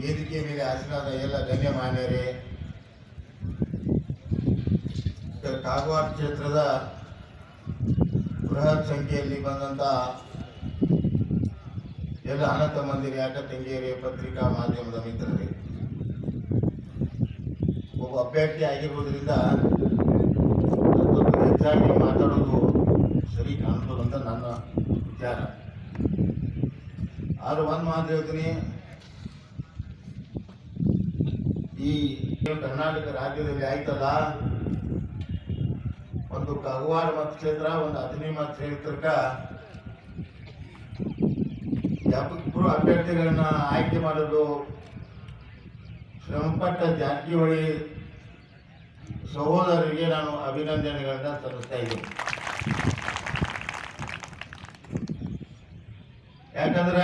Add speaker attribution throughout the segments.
Speaker 1: ವೇದಿಕೆ ಮೇಲೆ ಹಾಜರಾದ ಎಲ್ಲ ಗಣ್ಯಮಾನ್ಯರೇ ಕಾಗವಾಡ ಕ್ಷೇತ್ರದ ಬೃಹತ್ ಸಂಖ್ಯೆಯಲ್ಲಿ ಬಂದಂತ ಎಲ್ಲ ಅನಂತ ಮಂದಿರ ಅಕ್ಕ ತಂಗಿಯರೇ, ಪತ್ರಿಕಾ ಮಾಧ್ಯಮದ ಮಿತ್ರರೇ. ಒಬ್ಬ ಅಭ್ಯರ್ಥಿ ಆಗಿರುವುದರಿಂದ ಹೆಚ್ಚಾಗಿ ಮಾತಾಡೋದು ಸರಿ ಕಾಣ್ತದೆ ಅಂತ ನನ್ನ ವಿಚಾರ. ಆದ್ರೆ ಒಂದು ಮಾತು ಹೇಳ್ತೀನಿ. ಈ ಕರ್ನಾಟಕ ರಾಜ್ಯದಲ್ಲಿ ಆಯ್ತದ ಒಂದು ಕಾಗವಾಡ ಮತಕ್ಷೇತ್ರ ಒಂದು ಹದಿನೈದು ಮತಕ್ಷೇತ್ರಕ್ಕ ಇಬ್ಬರು ಅಭ್ಯರ್ಥಿಗಳನ್ನ ಆಯ್ಕೆ ಮಾಡೋದು ಶ್ರಮಪಟ್ಟ ಜಾರಕಿಹೊಳಿ ಸಹೋದರರಿಗೆ ನಾನು ಅಭಿನಂದನೆಗಳನ್ನ ಸಲ್ಲಿಸ್ತಾ ಇದ್ದೀನಿ. ಯಾಕಂದ್ರ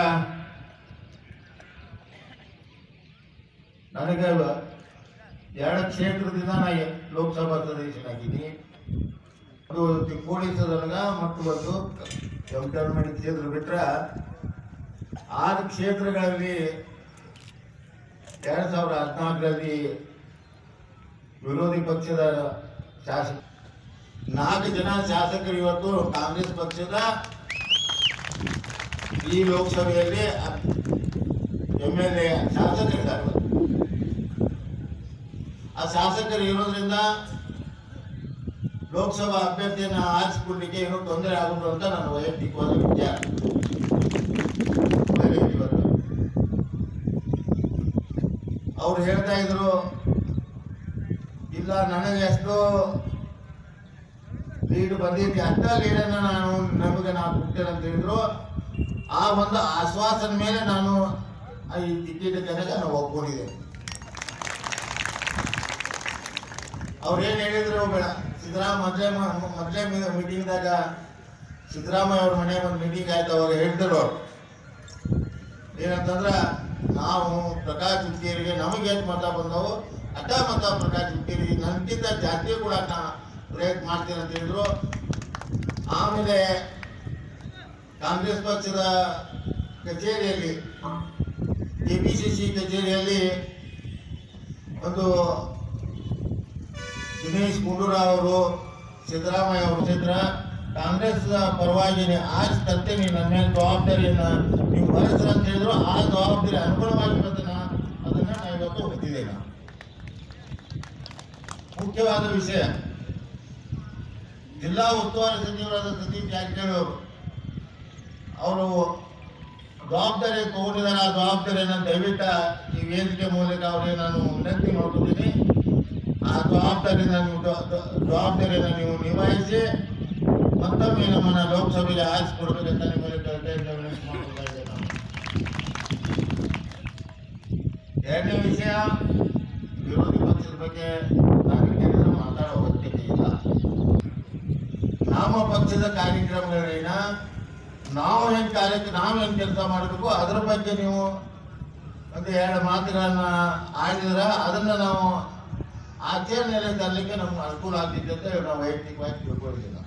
Speaker 1: ನನಗೆ ಎರಡು ಕ್ಷೇತ್ರದಿಂದ ನಾನು ಲೋಕಸಭಾ ಸದಸ್ಯನಾಗಿದ್ದೀನಿ. ಅದು ತಿಕ್ಕೋಡಿ ಸದನಗ ಮತ್ತು ಒಂದು ಕೆಂಪೇರಮಣಿ ಕ್ಷೇತ್ರ ಬಿಟ್ಟರೆ ಆರು ಕ್ಷೇತ್ರಗಳಲ್ಲಿ ಎರಡು ಸಾವಿರದ ಹದಿನಾಲ್ಕರಲ್ಲಿ ವಿರೋಧಿ ಪಕ್ಷದ ಶಾಸಕ ನಾಲ್ಕು ಜನ ಶಾಸಕರು ಇವತ್ತು ಕಾಂಗ್ರೆಸ್ ಪಕ್ಷದ ಈ ಲೋಕಸಭೆಯಲ್ಲಿ ಎಂ ಎಲ್ ಎ ಶಾಸಕರಿದ್ದಾರೆ. ಆ ಶಾಸಕರು ಇರೋದ್ರಿಂದ ಲೋಕಸಭಾ ಅಭ್ಯರ್ಥಿಯನ್ನ ಆರಿಸಿಕೊಳ್ಳಿಕ್ಕೆ ಏನೋ ತೊಂದರೆ ಆಗುವುದು ಅಂತ ನನ್ನ ವೈಯಕ್ತಿಕವಾದ ವಿಚಾರ. ಅವ್ರು ಹೇಳ್ತಾ ಇದ್ರು, ಇಲ್ಲ, ನನಗೆ ಎಷ್ಟೋ ಲೀಡ್ ಬಂದಿದ್ದೆ ಅಷ್ಟ ಲೀಡನ್ನು ನಾನು ನಮಗೆ ನಾವು ಕೊಡ್ತೇನೆ ಅಂತ ಹೇಳಿದ್ರು. ಆ ಒಂದು ಆಶ್ವಾಸನ ಮೇಲೆ ನಾನು ಈ ಟಿಕೆಟ್ ಕನಕ ನಾನು ಒಪ್ಕೊಂಡಿದ್ದೆ ಅವ್ರು ಏನು ಹೇಳಿದ್ರು ಬೇಡ. ಸಿದ್ದರಾಮ ಮೊದಲೇ ಮೊದಲೇ ಮೀಟಿಂಗ್ದಾಗ ಸಿದ್ದರಾಮಯ್ಯ ಅವ್ರ ಮನೆ ಒಂದು ಮೀಟಿಂಗ್ ಆಯ್ತು ಅವಾಗ ಹೇಳಿದ್ರು ಅವ್ರು. ಏನಂತಂದ್ರ ನಾವು ಪ್ರಕಾಶ್ ಹುಕ್ಕೇರಿಗೆ ನಮಗೆ ಎಷ್ಟು ಮತ ಬಂದವು? ಅಟ ಮತ ಪ್ರಕಾಶ್ ಹುಕ್ಕೇರಿಗೆ ನನಗಿಂತ ಜಾತಿ ಕೂಡ ಪ್ರಯತ್ನ ಮಾಡ್ತೀನಿ ಅಂತ ಹೇಳಿದ್ರು. ಆಮೇಲೆ ಕಾಂಗ್ರೆಸ್ ಪಕ್ಷದ ಕಚೇರಿಯಲ್ಲಿ ಕೆ ಪಿ ಸಿ ಸಿ ಕಚೇರಿಯಲ್ಲಿ ಒಂದು ದಿನೇಶ್ ಗುಂಡೂರಾವ್ ಅವರು, ಸಿದ್ದರಾಮಯ್ಯ ಅವರು ಚಿತ್ರ, ಕಾಂಗ್ರೆಸ್ ಪರವಾಗಿ ಆಜ್ ತರ್ತೀನಿ ನನ್ನ ಮೇಲೆ ಜವಾಬ್ದಾರಿಯನ್ನು ನೀವು ಭರಿಸ್ರ ಅಂತ ಹೇಳಿದ್ರು, ಆ ಜವಾಬ್ದಾರಿ ಅನುಗುಣವಾಗಿ ಅದನ್ನು ಅದನ್ನು ಅದನ್ನ ನಾ ಇವತ್ತು ಹೊತ್ತಿದೆ ನಾನು ಮುಖ್ಯವಾದ ವಿಷಯ, ಜಿಲ್ಲಾ ಉಸ್ತುವಾರಿ ಸಚಿವರಾದ ಸತೀಶ್ ಜಾರಕಿಹೊಳಿ ಅವರು ಅವರು ಜವಾಬ್ದಾರಿ ತಗೊಂಡಿದ್ದಾರೆ, ಆ ಜವಾಬ್ದಾರಿಯನ್ನು ದಯವಿಟ್ಟ ಈ ವೇದಿಕೆ ಮೂಲಕ ಅವರಿಗೆ ನಾನು ವಿನಂತಿ ಮಾಡ್ಕೊತೀನಿ. ಆ ಜವಾಬ್ದಾರಿಯಿಂದ ನೀವು ಜವಾಬ್ದಾರಿಯನ್ನು ನೀವು ನಿಭಾಯಿಸಿ ಮತ್ತೊಮ್ಮೆ ನಮ್ಮನ್ನ ಲೋಕಸಭೆಗೆ ಆರಿಸಿಕೊಡ್ಬೇಕಂತ ನಿಮ್ಮಲ್ಲಿ. ಎರಡನೇ ವಿಷಯ, ವಿರೋಧಿ ಪಕ್ಷದ ಬಗ್ಗೆ ಏನಾದ್ರು ಮಾತಾಡೋ ಅಗತ್ಯತೆ ಇಲ್ಲ ನಮ್ಮ ಪಕ್ಷದ ಕಾರ್ಯಕ್ರಮಗಳೇನ, ನಾವು ಹೆಂಗ್ ಕಾರ್ಯ ನಾವು ಹೆಂಗ್ ಕೆಲಸ ಮಾಡಬೇಕು ಅದರ ಬಗ್ಗೆ ನೀವು ಒಂದು ಎರಡು ಮಾತುಗಳನ್ನ ಆಡಿದ್ರೆ ಅದನ್ನ ನಾವು ಆಚರಣೆಯಲ್ಲಿ ತರಲಿಕ್ಕೆ ನಮ್ಗೆ ಅನುಕೂಲ ಆಗ್ತಿದೆ ಅಂತ ನಾವು ವೈಯಕ್ತಿಕವಾಗಿ ತಿಳ್ಕೊಳ್ಳೋದಿಲ್ಲ.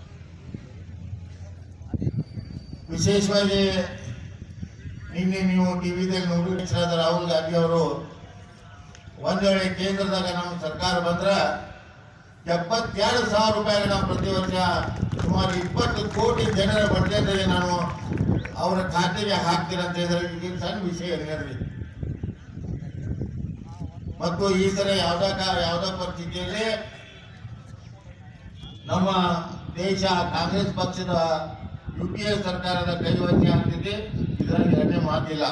Speaker 1: ವಿಶೇಷವಾಗಿ ನಿನ್ನೆ ನೀವು ಟಿ ವಿದಲ್ಲಿ ನೋಡಿದ ರಾಹುಲ್ ಗಾಂಧಿ ಅವರು ಒಂದು ವೇಳೆ ಕೇಂದ್ರದಾಗ ನಮ್ಮ ಸರ್ಕಾರ ಬಂದ್ರೆ ಎಪ್ಪತ್ತೆರಡು ಸಾವಿರ ರೂಪಾಯಿ ನಾವು ಪ್ರತಿ ವರ್ಷ ಸುಮಾರು ಇಪ್ಪತ್ತು ಕೋಟಿ ಜನರ ಬಡ್ಜೆಟ್ಗೆ ನಾನು ಅವರ ಖಾತೆಗೆ ಹಾಕ್ತೀರಂತ ಹೇಳಿದ್ರೆ ಈಗಿನ ಸಣ್ಣ ವಿಷಯ ಏನಿರಲಿ ಮತ್ತು ಈ ತರ ಯಾವ್ದ ಯಾವ್ದ ಪರಿಸ್ಥಿತಿಯಲ್ಲಿ ನಮ್ಮ ದೇಶ ಕಾಂಗ್ರೆಸ್ ಪಕ್ಷದ ಯು ಪಿ ಎ ಸರ್ಕಾರದ ಕೈವಶೆ ಆಗ್ತಿದೆ. ಇದರಲ್ಲಿ ಎರಡನೇ ಮಾತಿಲ್ಲ.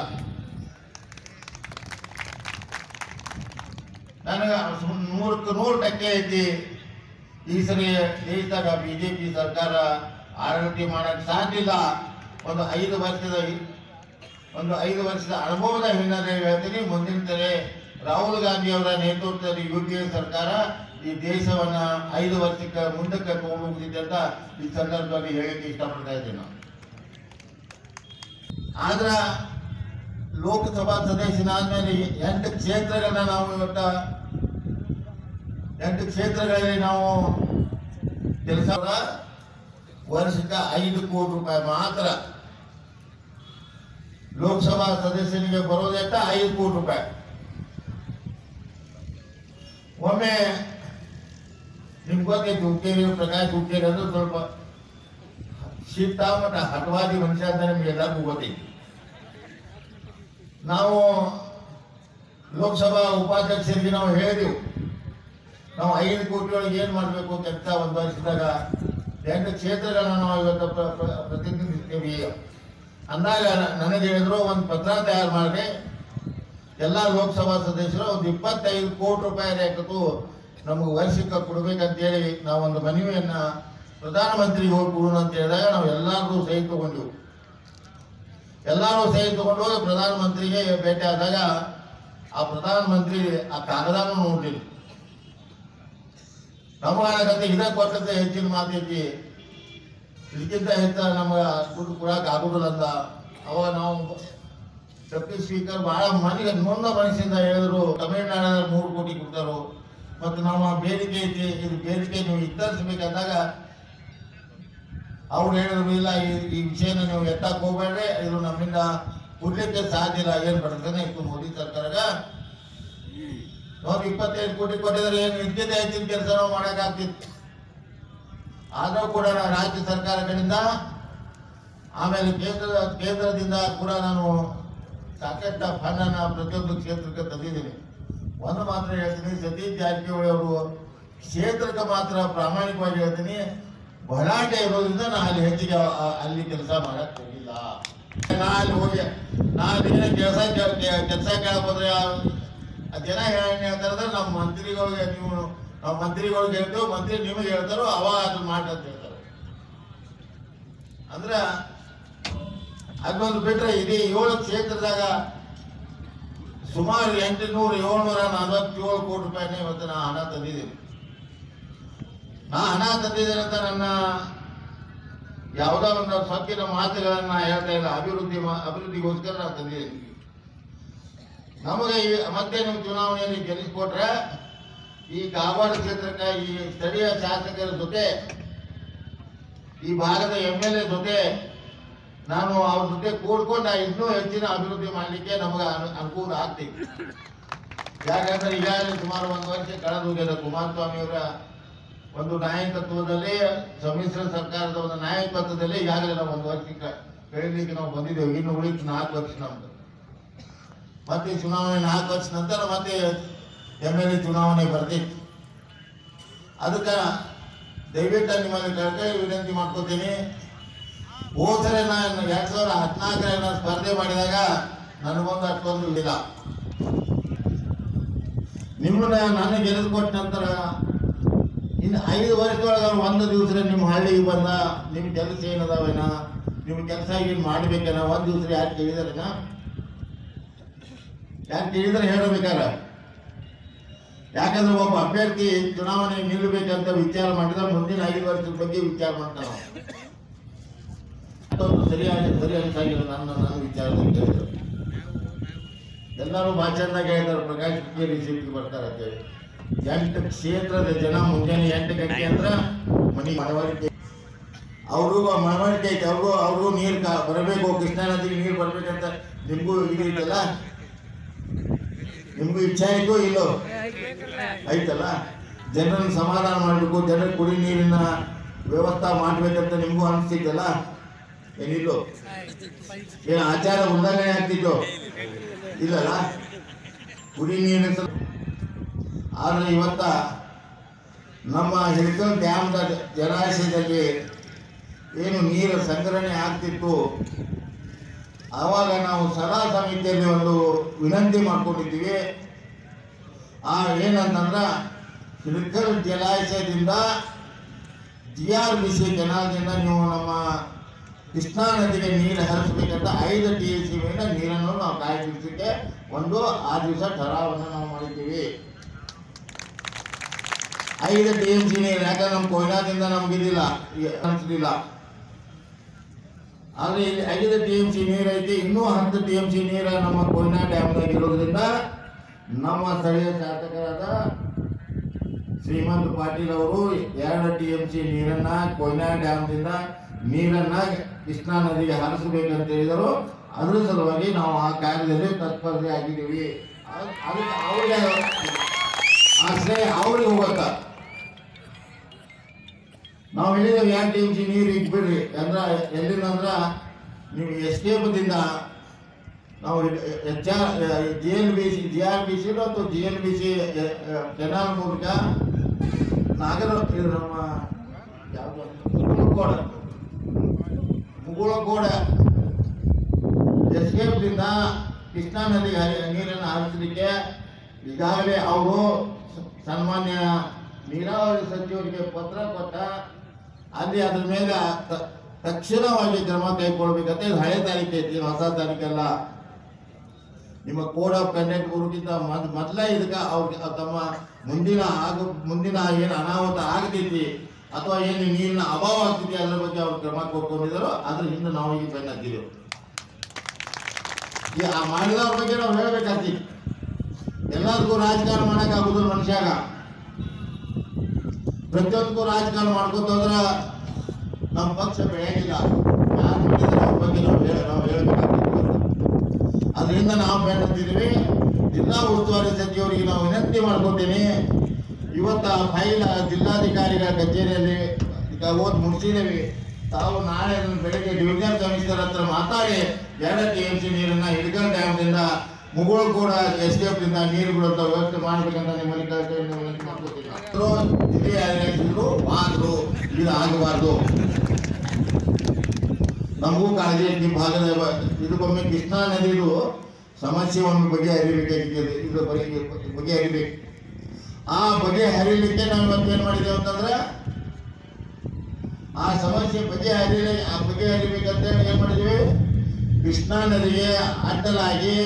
Speaker 1: ನನಗೆ ನೂರಕ್ಕೆ ನೂರು ಟಕ್ಕೆ ಐತಿ. ಈ ಸರಿ ದೇಶದಾಗ ಬಿಜೆಪಿ ಸರ್ಕಾರ ಆಡಳಿತ ಮಾಡಕ್ಕೆ ಸಾಧ್ಯ ಒಂದು ಐದು ವರ್ಷದ ಒಂದು ಐದು ವರ್ಷದ ಅನುಭವದ ಹಿನ್ನೆಲೆ ಹೇಳ್ತೀನಿ. ಮುಂದಿನ ರಾಹುಲ್ ಗಾಂಧಿ ಅವರ ನೇತೃತ್ವದ ಯು ಸರ್ಕಾರ ಈ ದೇಶವನ್ನ ಐದು ವರ್ಷಕ್ಕೆ ಮುಂದಕ್ಕೆ ತಗೊಂಡು ಹೋಗ್ತಿದೆ ಅಂತ ಈ ಸಂದರ್ಭದಲ್ಲಿ ಹೇಳಕ್ಕೆ ಇಷ್ಟಪಡ್ತಾ ಇದ್ದೀನಿ ನಾವು ಆದ್ರ ಲೋಕಸಭಾ ಸದಸ್ಯನಾದ್ಮೇಲೆ ಎಂಟು ಕ್ಷೇತ್ರಗಳನ್ನ ನಾವು ಇವತ್ತ ಎಂಟು ಕ್ಷೇತ್ರಗಳಲ್ಲಿ ನಾವು ಕೆಲಸ ವರ್ಷಕ್ಕೆ ಐದು ಕೋಟಿ ರೂಪಾಯಿ ಮಾತ್ರ ಲೋಕಸಭಾ ಸದಸ್ಯನಿಗೆ ಬರೋದೆಷ್ಟ ಐದು ಕೋಟಿ ರೂಪಾಯಿ. ಒಮ್ಮೆ ನಿಮ್ಗೆ ಬಗ್ಗೆ ಹುಕ್ಕೇರಿ ಪ್ರಕಾಶ್ ಹುಕ್ಕೇರಿ ಅಂದ್ರೆ ಸ್ವಲ್ಪ ಶೀತ ಮತ್ತು ಹಠವಾದಿ ಮನುಷ್ಯ ಅಂತ ನಿಮ್ಗೆ ಎಲ್ಲರಿಗೂ ಗೊತ್ತೈತಿ. ನಾವು ಲೋಕಸಭಾ ಉಪಾಧ್ಯಕ್ಷರಿಗೆ ನಾವು ಹೇಳಿದೆವು, ನಾವು ಐದು ಕೋಟಿ ಒಳಗೆ ಏನು ಮಾಡಬೇಕು ಕೆಲಸ ಒಂದು ವರ್ಷದಾಗ ಎಂಟು ಕ್ಷೇತ್ರಗಳನ್ನ ನಾವು ಇವತ್ತು ಪ್ರ- ಪ್ರ- ಪ್ರತಿನಿಧಿಸ್ತೀವಿ. ಅಂದಾಗ ನನಗೆ ಹೇಳಿದ್ರು, ಒಂದು ಪತ್ರ ತಯಾರು ಮಾಡಿ ಎಲ್ಲ ಲೋಕಸಭಾ ಸದಸ್ಯರು ಒಂದು ಇಪ್ಪತ್ತೈದು ಕೋಟಿ ರೂಪಾಯಿ ರೇಖತ್ತು ನಮಗೆ ವರ್ಷಕ್ಕೆ ನಾವು ಒಂದು ಮನವಿಯನ್ನ ಪ್ರಧಾನಮಂತ್ರಿ ಕೊಡೋಣ ಅಂತ ಹೇಳಿದಾಗ ನಾವು ಎಲ್ಲರೂ ಸಹಿ ತಗೊಂಡೆವು. ಎಲ್ಲರೂ ಸಹಿ ತಗೊಂಡು ಹೋಗಿ ಪ್ರಧಾನಮಂತ್ರಿಗೆ ಭೇಟಿ ಆದಾಗ ಆ ಪ್ರಧಾನಮಂತ್ರಿ ಆ ಕಾಗದಾನು ನೋಡಿಲ್ಲ ನಮಗಾಗತ್ತೆ ಇದಕ್ಕೆ ಕೊಟ್ಟಂತೆ ಹೆಚ್ಚಿನ ಮಾತೈತಿ. ಇದಕ್ಕಿಂತ ಹೆಚ್ಚ ನಮಗೆ ದುಡ್ಡು ಕೊಡಕ್ಕೆ ಆಗೋದಿಲ್ಲ ಅಂತ ಅವಾಗ ನಾವು ಡೆಪ್ಟಿ ಸ್ಪೀಕರ್ ಬಹಳ ಮನೆಗೆ ನೊಂದ ಮನಸ್ಸಿಂದ ಹೇಳಿದ್ರು ತಮಿಳುನಾಡಿನ ಮೂರು ಕೋಟಿ ಕೊಡ್ತಾರೋ, ಮತ್ತು ನಮ್ಮ ಬೇಡಿಕೆ ಐತಿ ಇದು ಬೇಡಿಕೆ ನೀವು ಇತ್ತರಿಸಬೇಕಂದಾಗ ಅವ್ರು ಹೇಳಿದ್ರು, ಇಲ್ಲ, ಈ ವಿಷಯನ ನೀವು ಎತ್ತಕ್ಕೆ ಹೋಗ್ಬೇಡ್ರಿ, ಇದು ನಮ್ಮಿಂದ ಕೊಡ್ಲಿಕ್ಕೆ ಸಾಧ್ಯ ಇಲ್ಲ, ಏನು ಬರ್ತದೆ ಇತ್ತು ಮೋದಿ ಸರ್ಕಾರಗ. ಅವ್ರು ಇಪ್ಪತ್ತೈದು ಕೋಟಿ ಕೊಟ್ಟಿದ್ರೆ ಏನು ವಿದ್ಯುತ್ ಹೆಚ್ಚಿನ ಕೆಲಸ ಮಾಡೋಕ್ಕಾಗ್ತಿತ್ತು ಆದರೂ ಕೂಡ ರಾಜ್ಯ ಸರ್ಕಾರ ಆಮೇಲೆ ಕೇಂದ್ರ, ಕೇಂದ್ರದಿಂದ ಕೂಡ ನಾನು ಸಾಕಷ್ಟು ಫಂಡನ್ನು ಪ್ರತಿಯೊಂದು ಕ್ಷೇತ್ರಕ್ಕೆ ತಂದಿದ್ದೀನಿ. ಒಂದು ಮಾತ್ರ ಹೇಳ್ತೀನಿ, ಸತೀಶ್ ಜಾರಕಿಹೊಳಿ ಅವರು ಕ್ಷೇತ್ರಕ್ಕೆ ಮಾತ್ರ ಪ್ರಾಮಾಣಿಕವಾಗಿ ಹೇಳ್ತೀನಿ ಬಲಾಟೆ ಇರೋದ್ರಿಂದ ನಾನು ಅಲ್ಲಿ ಹೆಚ್ಚಿಗೆ ಅಲ್ಲಿ ಕೆಲಸ ಮಾಡಕ್ಕೆ ಹೋಗಿಲ್ಲ. ನಾ ಅಲ್ಲಿ ಹೋಗಿ ನಾನು ಏನೇ ಕೆಲಸ ಕೆಲಸ ಕೇಳಬೋದ್ರೆ ಜನ ಏನ್ ಹೇಳ್ತಾರೆ ನಮ್ಮ ಮಂತ್ರಿಗಳಿಗೆ ನೀವು ನಾವು ಮಂತ್ರಿಗಳಿಗೆ ಹೇಳ್ತೇವೆ ಮಂತ್ರಿ ನಿಮಗೆ ಹೇಳ್ತಾರೋ ಅವಾಗ ಅದು ಮಾಡಿ ಅಂತ ಅಂದ್ರೆ ಅದೊಂದು ಬಿಟ್ರೆ ಇಡೀ ಏಳು ಕ್ಷೇತ್ರದಾಗ ಸುಮಾರು ಎಂಟುನೂರ ಏಳ್ನೂರ ನಲವತ್ತೇಳು ಕೋಟಿ ರೂಪಾಯಿನೇ ಇವತ್ತು ನಾ ಹಣ ತಂದಿದ್ದೀನಿ. ನಾ ಹಣ ತಂದಿದ್ದೇನೆ ಅಂತ ನನ್ನ ಯಾವುದೋ ಒಂದು ಸೊಕ್ಕಿನ ಮಾತುಗಳನ್ನು ಹೇಳ್ತಾ ಇಲ್ಲ. ಅಭಿವೃದ್ಧಿ ಅಭಿವೃದ್ಧಿಗೋಸ್ಕರ ನಾನು ತಂದಿದ್ದೀನಿ. ನಮಗೆ ಈ ಮತ್ತೆ ನೀವು ಚುನಾವಣೆಯಲ್ಲಿ ಗೆಲ್ಲಿಸ್ಕೊಟ್ರೆ ಈ ಕಾಗವಾಡ ಕ್ಷೇತ್ರಕ್ಕೆ ಈ ಸ್ಥಳೀಯ ಶಾಸಕರ ಜೊತೆ, ಈ ಭಾಗದ ಎಂ ಎಲ್ ಎ ಜೊತೆ ನಾನು ಅವ್ರ ಜೊತೆ ಕೂಡ್ಕೊಂಡು ಇನ್ನೂ ಹೆಚ್ಚಿನ ಅಭಿವೃದ್ಧಿ ಮಾಡಲಿಕ್ಕೆ ನಮಗೆ ಅನು- ಅನುಕೂಲ ಆಗ್ತೀವಿ ಯಾಕಂದ್ರೆ ಈಗಾಗಲೇ ಸುಮಾರು ಒಂದು ವರ್ಷ ಕಳೆದು ಹೋಗಿದೆ ಕುಮಾರಸ್ವಾಮಿ ಅವರ ಒಂದು ನಾಯಕತ್ವದಲ್ಲಿ, ಸಮ್ಮಿಶ್ರ ಸರ್ಕಾರದ ಒಂದು ನಾಯಕತ್ವದಲ್ಲಿ ಈಗಾಗಲೇ ನಾವು ಒಂದು ವರ್ಷ ಕಳೀಲಿಕ್ಕೆ ನಾವು ಬಂದಿದ್ದೇವೆ. ಇನ್ನು ಉಳಿತು ನಾಲ್ಕು ವರ್ಷ ನಮ್ದು. ಮತ್ತೆ ಚುನಾವಣೆ ನಾಲ್ಕು ವರ್ಷ ನಂತರ ಮತ್ತೆ ಎಂ ಎಲ್ ಎ ಚುನಾವಣೆ ಬರ್ತಿತ್ತು ಅದಕ್ಕೆ ದಯವಿಟ್ಟು ನಿಮ್ಮಲ್ಲಿ ಕಳ್ಕೈ ವಿನಂತಿ ಮಾಡ್ಕೋತೀನಿ. ಹೋದರೆ ನಾನು ಎರಡು ಸಾವಿರದ ಹದಿನಾಲ್ಕರಲ್ಲಿ ನಾನು ಸ್ಪರ್ಧೆ ಮಾಡಿದಾಗ ನನಗೊಂದು ಅಷ್ಟೊಂದು ಇಲ್ಲ ನಿಮ್ಮನ್ನ ನಾನು ಗೆಲ್ಲಿಸ್ಕೊಟ್ಟ ನಂತರ ಇನ್ನು ಐದು ವರ್ಷದೊಳಗ ಒಂದು ದಿವಸ ನಿಮ್ಮ ಹಳ್ಳಿಗೆ ಬಂದ ನಿಮ್ಮ ಕೆಲಸ ಏನದಾವೇನ? ನಿಮ್ಮ ಕೆಲಸ ಏನು ಮಾಡ್ಬೇಕೇನ? ಒಂದು ದಿವಸ ಯಾರು ಕೇಳಿದಾರೇನ? ಯಾರು ಕೇಳಿದ್ರೆ ಹೇಳಬೇಕಾರ ಯಾಕಂದ್ರೆ ಒಬ್ಬ ಅಭ್ಯರ್ಥಿ ಚುನಾವಣೆ ನಿಲ್ಲಬೇಕಂತ ವಿಚಾರ ಮಾಡಿದ್ರೆ ಮುಂದಿನ ಐದು ವರ್ಷದ ಬಗ್ಗೆ ವಿಚಾರ ಅವ್ನು. ಅದೊಂದು ಸರಿಯಾಗಿ ಸರಿ ಅನ್ಸಾಗಿಲ್ಲ ನನ್ನ ನನ್ನ ವಿಚಾರದಲ್ಲಿ ಕೇಳಿದ್ರು ಎಲ್ಲರೂ ಭಾಷಣದಾಗ ಹೇಳ್ತಾರೆ, ಪ್ರಕಾಶ್ ಹುಕ್ಕೇರಿ ಸೀಟ್ಗೆ ಬರ್ತಾರೆ ಅಂತೇಳಿ ಎಂಟು ಕ್ಷೇತ್ರದ ಜನ ಮುಂಜಾನೆ ಎಂಟು ಗಂಟೆ ಅಂದ್ರೆ ಮನೆ ಮನವರಿಕೆ. ಅವರು ಮನವರಿಕೆ ಐತೆ. ಅವ್ರಿಗೂ ಅವ್ರಿಗೂ ನೀರು ಬರಬೇಕು. ಕೃಷ್ಣಾ ನದಿಗೆ ನೀರು ಬರ್ಬೇಕಂತ ನಿಮಗೂ ಇದು ನಿಮಗೂ ಇಚ್ಛೆ ಆಯಿತು ಇಲ್ಲೋ? ಐತಲ್ಲ ಜನರನ್ನು ಸಮಾಧಾನ ಮಾಡಬೇಕು. ಜನ ಕುಡಿ ನೀರಿನ ವ್ಯವಸ್ಥೆ ಮಾಡ್ಬೇಕಂತ ನಿಮಗೂ ಅನಿಸ್ತಿತ್ತಲ್ಲ ಏನಿಲ್ಲೋ? ಏನು ಆಚಾರ ಉಲ್ಲಂಘನೆ ಆಗ್ತಿತ್ತು ಇಲ್ಲಲ್ಲ? ಕುಡಿ ನೀರಿನ ಆದರೆ ಇವತ್ತ ನಮ್ಮ ಹಿಡ್ಕಲ್ ಡ್ಯಾಮ್ದ ಜಲಾಶಯದಲ್ಲಿ ಏನು ನೀರು ಸಂಗ್ರಹಣೆ ಆಗ್ತಿತ್ತು. ಆವಾಗ ನಾವು ಸಲಹಾ ಸಮಿತಿಯಲ್ಲಿ ಒಂದು ವಿನಂತಿ ಮಾಡ್ಕೊಂಡಿದ್ದೀವಿ. ಆ ಏನಂತಂದ್ರೆ ಹಿಡ್ಕಲ್ ಜಲಾಶಯದಿಂದ ಜಿ ಆರ್ ಬಿ ಸಿ ಕೆನಾಲ್ದಿಂದ ನೀವು ನಮ್ಮ ಕೃಷ್ಣಾ ನದಿಗೆ ನೀರು ಹರಿಸಬೇಕಂತ ಐದು ಟಿ ಎ ಸಿ ಮೇಲೆ ನೀರನ್ನು ನಾವು ಕಾಯ್ದಿರಿಸಲಿಕ್ಕೆ ಒಂದು, ಆ ದಿವಸ ಠರಾವನ್ನು ನಾವು ಮಾಡಿದ್ದೀವಿ. ಐದು ಟಿ ಎಂ ಸಿ ನೀರು, ಯಾಕಂದ್ರೆ ನಮ್ಮ ಕೊಯ್ನಾದಿಂದ ನಮ್ಗೆ ಇದಿಲ್ಲ ಆದರೆ ಆದ್ರೆ ಇಲ್ಲಿ ಐದು ಟಿ ಎಂ ಸಿ ನೀರು ಐತಿ, ಇನ್ನೂ ಹತ್ತು ಟಿ ಎಂ ಸಿ ನೀರು ನಮ್ಮ ಕೊಯ್ನಾ ಡ್ಯಾಮ್ನಾಗ ಇರೋದ್ರಿಂದ ನಮ್ಮ ಸ್ಥಳೀಯ ಶಾಸಕರಾದ ಶ್ರೀಮಂತ್ ಪಾಟೀಲ್ ಅವರು ಎರಡು ಟಿ ಎಂ ಸಿ ನೀರನ್ನ ಕೊಯ್ನಾ ಡ್ಯಾಮ್ದಿಂದ ನೀರನ್ನ ಕೃಷ್ಣಾ ನದಿಗೆ ಹರಿಸಬೇಕಂತ ಹೇಳಿದರು. ಅದರ ಸಲುವಾಗಿ ನಾವು ಆ ಕಾರ್ಯದಲ್ಲಿ ತತ್ಪರತೆ ಆಗಿದ್ದೀವಿ. ಅದ್- ಅದಕ್ಕೆ ಅವ್ರಿಗೆ ಆ ಅವ್ರಿಗೆ ಹೋಗತ್ತ. ನಾವು ಹೇಳಿದೇವೆ ಯಾಕೆ ಟಿ ಎಂ ಸಿ ನೀರು ಇಟ್ಬಿಡ್ರಿ. ಅಂದ್ರ ಎಲ್ಲಿಂದ ಅಂದ್ರ ನೀವು ಎಸ್ಕೇಪ್ದಿಂದ ನಾವು H R G L B C, G R B C ಅಥವಾ G L B C canal ಮೂಲಕ ನಾಗರ ನಮ್ಮ ಯಾವ್ದು? ಮುಗುಳಕೋಡ ಮುಗುಳಕೋಡ ಎಸ್ಕೇಪ್ದಿಂದ ಕೃಷ್ಣಾ ನದಿಗೆ ನೀರನ್ನು ಹರಿಸಲಿಕ್ಕೆ ಈಗಾಗಲೇ ಅವರು ಸನ್ಮಾನ್ಯ ನೀರಾವರಿ ಸಚಿವರಿಗೆ ಪತ್ರ ಕೊಟ್ಟ. ಅಲ್ಲಿ ಅದ್ರ ಮೇಲೆ ತಕ್ಷಣವಾಗಿ ಕ್ರಮ ಕೈಗೊಳ್ಬೇಕಂತ ಇದು ಹಳೆ ತಾರೀಕು ಐತಿ, ಹೊಸ ತಾರೀಕಲ್ಲ ನಿಮ್ಮ ಕೋಡ್ ಆಫ್ ಕಂಡಕ್ಟ್ ಮೊದ್ ಮೊದಲ ಇದಕ್ಕೆ ಅವ್ರಿಗೆ ತಮ್ಮ ಮುಂದಿನ ಆಗ ಮುಂದಿನ ಏನು ಅನಾಹುತ ಆಗ್ತೈತಿ ಅಥವಾ ಏನು ನೀರಿನ ಅಭಾವ ಆಗ್ತಿದೆ ಅದ್ರ ಬಗ್ಗೆ ಅವರು ಕ್ರಮ ಕೊಟ್ಕೊಂಡಿದ್ದಾರೋ, ಅದ್ರ ಹಿಂದೆ ನಾವು ಈಗ ಬೆನ್ನ ಈ ಆ ಮಾಡಿದವ್ರ ಬಗ್ಗೆ ನಾವು ಹೇಳ್ಬೇಕಾಗ್ತಿ ಎಲ್ಲದಕ್ಕೂ ರಾಜಕಾರಣ ಮಾಡೋಕ್ಕಾಗುದು ಮನುಷ್ಯಾಗ. ಪ್ರತಿಯೊಂದಕ್ಕೂ ರಾಜಕಾರಣ ಮಾಡ್ಕೊತಂದ್ರೆ ನಮ್ಮ ಪಕ್ಷ ಬೆಳೆಯಂಗಿಲ್ಲ. ಯಾರು ಮಾಡಿದ್ರೆ ಅವ್ರ ಬಗ್ಗೆ ನಾವು ಹೇಳ, ನಾವು ಅದರಿಂದ ನಾವು ಬೆಳೆದಿದ್ದೀವಿ ಜಿಲ್ಲಾ ಉಸ್ತುವಾರಿ ಸಚಿವರಿಗೆ ನಾವು ವಿನಂತಿ ಮಾಡ್ಕೊತೀನಿ. ಇವತ್ತ ಫೈಲ್ ಜಿಲ್ಲಾಧಿಕಾರಿಗಳ ಕಚೇರಿಯಲ್ಲಿ ಓದ್ ಮುಗಿಸಿದ್ದೇವೆ. ತಾವು ನಾಳೆ ಬೆಳಗ್ಗೆ ಡಿವಿಜನ್ ಕಮಿಷನರ್ ಹತ್ರ ಮಾತಾಡಿ ಎರಡು ಟಿ ಎಂ ಸಿ ನೀರನ್ನು ಹಿಡ್ಕಲ್ ಡ್ಯಾಮ್ದಿಂದ ಮುಗುಳು ಕೂಡ ಎಸ್ ಡಿ ಎಫ್ನಿಂದ ನೀರು ಬಿಡುವಂತ ವ್ಯವಸ್ಥೆ ಮಾಡ್ಬೇಕಂತ ನಿಮ್ಮಲ್ಲಿ ವಿನಂತಿ ಇದು ಆಗಬಾರ್ದು. ನಮಗೂ ಕಾಳಜಿ ನಿಮ್ಮ ಭಾಗದ ಇದಕ್ಕೊಮ್ಮೆ ಕೃಷ್ಣಾ ನದಿದು ಸಮಸ್ಯೆ ಒಂದು ಬಗೆಹರಿಬೇಕಾಗಿದೆ ಇದು ಬಗೆ ಬಗೆಹರಿಬೇಕು ಆ ಬಗೆ ಹರಿಲಿಕ್ಕೆ ನಾವು ಏನು ಮಾಡಿದ್ದೇವೆ ಅಂತಂದ್ರೆ, ಆ ಸಮಸ್ಯೆ ಬಗೆ ಹರಿಲಿ, ಆ ಬಗೆ ಹರಿಬೇಕಂತ ಏನು ಮಾಡಿದ್ವಿ? ಕೃಷ್ಣಾ ನದಿಗೆ ಅಡ್ಡಲಾಗಿ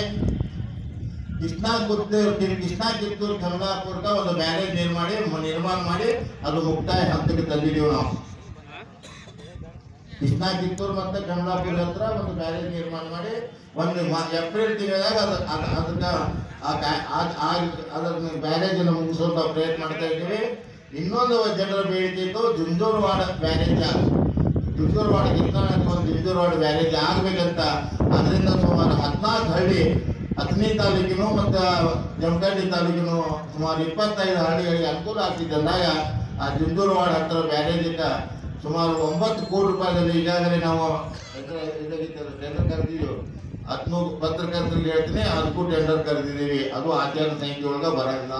Speaker 1: ಕೃಷ್ಣಾ ಕಿತ್ತೂರು ಕೃಷ್ಣಾ ಕಿತ್ತೂರು ಕಮಲಾಪುರ್ಕ ಒಂದು ಬ್ಯಾರೇಜ್ ನೀರು ಮಾಡಿ ನಿರ್ಮಾಣ ಮಾಡಿ, ಅದು ಮುಕ್ತಾಯ ಹಂತಕ್ಕೆ ತಂದಿದ್ದೀವಿ ನಾವು. ಕೃಷ್ಣಾ ಕಿತ್ತೂರು ಮತ್ತು ಕಮಲಾಪುರ ಹತ್ರ ಒಂದು ಬ್ಯಾರೇಜ್ ನಿರ್ಮಾಣ ಮಾಡಿ, ಒಂದು ಏಪ್ರಿಲ್ ತಿಂಗಳಾಗ ಅದು ಅದಕ್ಕ ಆ ಬ್ಯಾ- ಆ- ಆ- ನಾವು ಪ್ರಯತ್ನ ಮಾಡ್ತಾ ಇದ್ದೀವಿ. ಇನ್ನೊಂದು ಜನರ ಬೇಡಿಕೆ ಇತ್ತು ಜುಂಜೂರ್ವಾಡ ಬ್ಯಾರೇಜ್ ಜುಂಜೂರುವಾಡ ನದಿ ಒಂದು ಜುಂಜೂರುವಾಡ ಬ್ಯಾರೇಜ್ ಆಗ್ಬೇಕಂತ ಅದರಿಂದ ಸುಮಾರು ಹದಿನಾಲ್ಕು ಹಳ್ಳಿ ಹತ್ತನೇ ತಾಲೂಕಿನೂ ಮತ್ತು ಜಮಖಂಡಿ ತಾಲೂಕಿನ ಸುಮಾರು ಇಪ್ಪತ್ತೈದು ಹಳ್ಳಿಗಳಿಗೆ ಅನುಕೂಲ ಆಗ್ತಿದೆ ಅಂದಾಗ ಆ ಜುಂಜೂರುವಾಡ ಹತ್ತಿರ ಬ್ಯಾರೇಜಿಂದ ಸುಮಾರು ಒಂಬತ್ತು ಕೋಟಿ ರೂಪಾಯಿದಲ್ಲಿ ಈಗಾಗಲೇ ನಾವು ಟೆಂಡರ್ ಕರೆದಿದ್ದೀವಿ ಹದಿಮೂರು ಪತ್ರಕರ್ತರಿಗೆ ಹೇಳ್ತೀನಿ ಅದಕ್ಕೂ ಟೆಂಡರ್ ಕರೆದಿದ್ದೀವಿ ಅದು ಆಚಾರ ಸಂಖ್ಯೆ ಒಳಗೆ ಬರಲ್ಲ.